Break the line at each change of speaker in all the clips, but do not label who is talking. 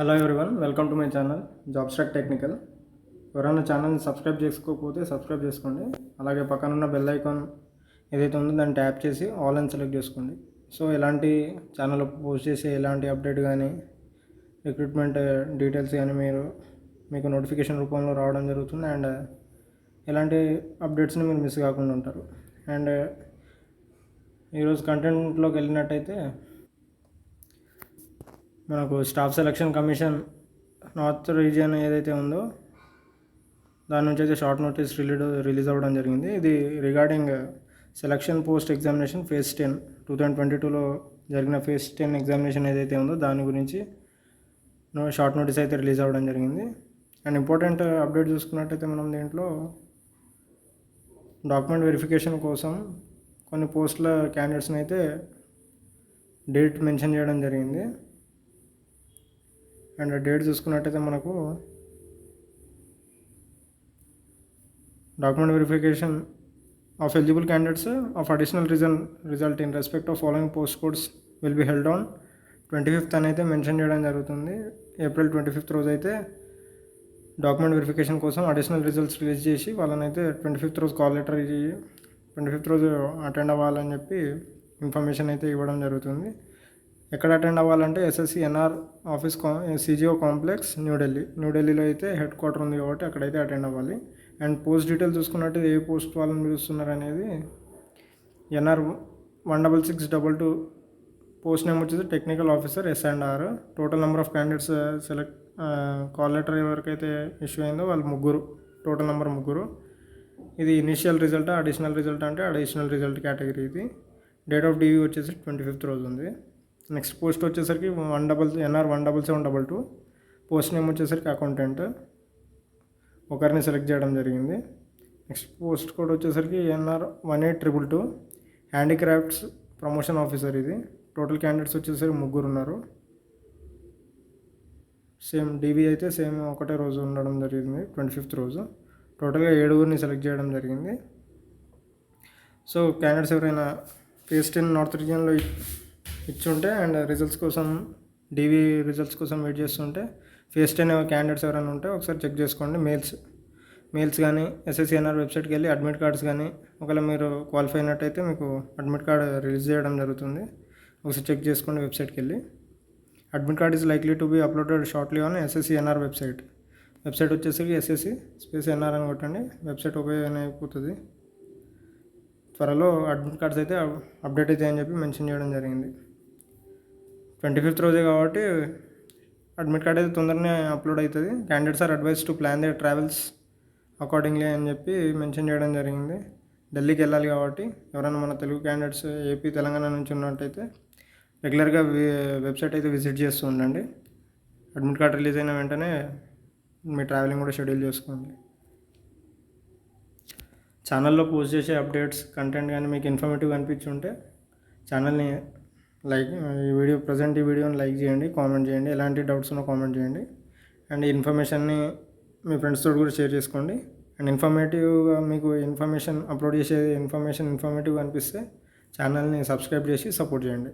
Hello everyone welcome to my channel job track technical ఎవరైనా ఛానల్ని subscribe చేసుకోకపోతే subscribe చేసుకోండి. అలాగే పక్కన ఉన్న బెల్ ఐకాన్ ఏదైతే ఉందో దాన్ని ట్యాప్ చేసి ఆల్ అని సెలెక్ట్ చేసుకోండి. సో ఎలాంటి ఛానల్ పోస్ట్ చేసే ఎలాంటి అప్డేట్ కానీ రిక్రూట్మెంట్ డీటెయిల్స్ కానీ మీరు మీకు నోటిఫికేషన్ రూపంలో రావడం జరుగుతుంది. అండ్ ఎలాంటి అప్డేట్స్ని మీరు మిస్ కాకుండా ఉంటారు. అండ్ ఈరోజు కంటెంట్లోకి వెళ్ళినట్టయితే మనకు staff selection commission north region ఏదైతే ఉందో దాని నుంచి అయితే షార్ట్ నోటీస్ రిలీడ్ రిలీజ్ అవ్వడం జరిగింది. ఇది regarding selection post examination phase ten two thousand twenty టూలో జరిగిన ఫేజ్ టెన్ ఎగ్జామినేషన్ ఏదైతే ఉందో దాని గురించి షార్ట్ నోటీస్ అయితే రిలీజ్ అవ్వడం జరిగింది. అండ్ ఇంపార్టెంట్ అప్డేట్ చూసుకున్నట్టయితే మనం దీంట్లో డాక్యుమెంట్ వెరిఫికేషన్ కోసం కొన్ని పోస్టుల క్యాండిడేట్స్ని అయితే డేట్ మెన్షన్ చేయడం జరిగింది. అండ్ డేట్ చూసుకున్నట్టయితే మనకు document verification of eligible candidates of additional region result in respect of following post codes will be held on twenty fifth అని అయితే మెన్షన్ చేయడం జరుగుతుంది. ఏప్రిల్ ట్వంటీ ఫిఫ్త్ రోజు అయితే డాక్యుమెంట్ వెరిఫికేషన్ కోసం అడిషనల్ రిజల్ట్స్ రిలీజ్ చేసి వాళ్ళని అయితే ట్వంటీ ఫిఫ్త్ రోజు కాల్ లెటర్ ట్వంటీ ఫిఫ్త్ రోజు అటెండ్ అవ్వాలని చెప్పి ఇన్ఫర్మేషన్ అయితే ఇవ్వడం జరుగుతుంది. ఎక్కడ అటెండ్ అవ్వాలంటే ఎస్ఎస్సి ఎన్ఆర్ ఆఫీస్ కా సిజిఓ కాంప్లెక్స్ న్యూఢిల్లీ న్యూఢిల్లీలో అయితే హెడ్ క్వార్టర్ ఉంది కాబట్టి అక్కడైతే అటెండ్ అవ్వాలి. అండ్ పోస్ట్ డీటెయిల్ చూసుకున్నట్టు ఏ పోస్ట్ వాళ్ళని పిలుస్తున్నారు అనేది NR one double six double two post name వచ్చేసి technical officer S and R total number of candidates select call letter ఎవరికైతే ఇష్యూ అయిందో వాళ్ళు ముగ్గురు. టోటల్ నెంబర్ ముగ్గురు. ఇది ఇనిషియల్ రిజల్ట్ అడిషనల్ రిజల్ట్ అంటే అడిషనల్ రిజల్ట్ కేటగిరీ ఇది. డేట్ ఆఫ్ డివి వచ్చేసి ట్వంటీ ఫిఫ్త్ రోజు ఉంది. నెక్స్ట్ పోస్ట్ వచ్చేసరికి one double NR one double seven double two. Post name వచ్చేసరికి అకౌంటెంట్. ఒకరిని సెలెక్ట్ చేయడం జరిగింది. నెక్స్ట్ పోస్ట్ కోడ్ వచ్చేసరికి NR one eight triple two. Handicrafts promotion officer ఇది. టోటల్ క్యాండిడేట్స్ వచ్చేసరికి ముగ్గురు ఉన్నారు. సేమ్ డీవీ అయితే సేమ్ ఒకటే రోజు ఉండడం జరిగింది ట్వంటీ ఫిఫ్త్ రోజు. టోటల్గా ఏడుగురిని సెలెక్ట్ చేయడం జరిగింది. సో క్యాండిడేట్స్ ఎవరైనా పేస్ట్ ఇన్ నార్త్ రీజియన్లో ఇచ్చుంటే అండ్ రిజల్ట్స్ కోసం డీవీ రిజల్ట్స్ కోసం వెయిట్ చేస్తుంటే ఫేస్ టెన్ క్యాండిడేట్స్ ఎవరైనా ఉంటే ఒకసారి చెక్ చేసుకోండి మెయిల్స్ మెయిల్స్ కానీ ఎస్ఎస్సిఎన్ఆర్ వెబ్సైట్కి వెళ్ళి అడ్మిట్ కార్డ్స్ కానీ ఒకవేళ మీరు క్వాలిఫై అయినట్టయితే మీకు అడ్మిట్ కార్డ్ రిలీజ్ చేయడం జరుగుతుంది. ఒకసారి చెక్ చేసుకోండి వెబ్సైట్కి వెళ్ళి. Admit card is likely to be uploaded shortly on SSC NR website website వచ్చేసరికి ఎస్ఎస్సి స్పేస్ ఎన్ఆర్ అని కొట్టండి వెబ్సైట్ ఓపెన్ అయిపోతుంది. త్వరలో అడ్మిట్ కార్డ్స్ అయితే అప్డేట్ అవుతాయి అని చెప్పి మెన్షన్ చేయడం జరిగింది. ట్వంటీ ఫిఫ్త్ రోజే కాబట్టి అడ్మిట్ కార్డ్ అయితే తొందరనే అప్లోడ్ అవుతుంది. Candidates are advised to plan their travels accordingly అని చెప్పి మెన్షన్ చేయడం జరిగింది. ఢిల్లీకి వెళ్ళాలి కాబట్టి ఎవరైనా మన తెలుగు క్యాండిడేట్స్ ఏపీ తెలంగాణ నుంచి ఉన్నట్టయితే రెగ్యులర్గా వెబ్సైట్ అయితే విజిట్ చేస్తూ ఉండండి. అడ్మిట్ కార్డ్ రిలీజ్ అయిన వెంటనే మీ ట్రావెలింగ్ కూడా షెడ్యూల్ చేసుకోండి. ఛానల్లో పోస్ట్ చేసే అప్డేట్స్ కంటెంట్ కానీ మీకు ఇన్ఫర్మేటివ్ అనిపించి ఉంటే ఛానల్ని లైక్ ఈ వీడియో ప్రజెంట్ ఈ వీడియోని లైక్ చేయండి కామెంట్ చేయండి ఎలాంటి డౌట్స్ ఉన్నా కామెంట్ చేయండి. అండ్ ఇన్ఫర్మేషన్ని మీ ఫ్రెండ్స్తో కూడా షేర్ చేసుకోండి. అండ్ ఇన్ఫర్మేటివ్గా మీకు ఇన్ఫర్మేషన్ అప్లోడ్ చేసే ఇన్ఫర్మేషన్ ఇన్ఫర్మేటివ్ అనిపిస్తే ఛానల్ని సబ్స్క్రైబ్ చేసి సపోర్ట్ చేయండి.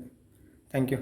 Thank you.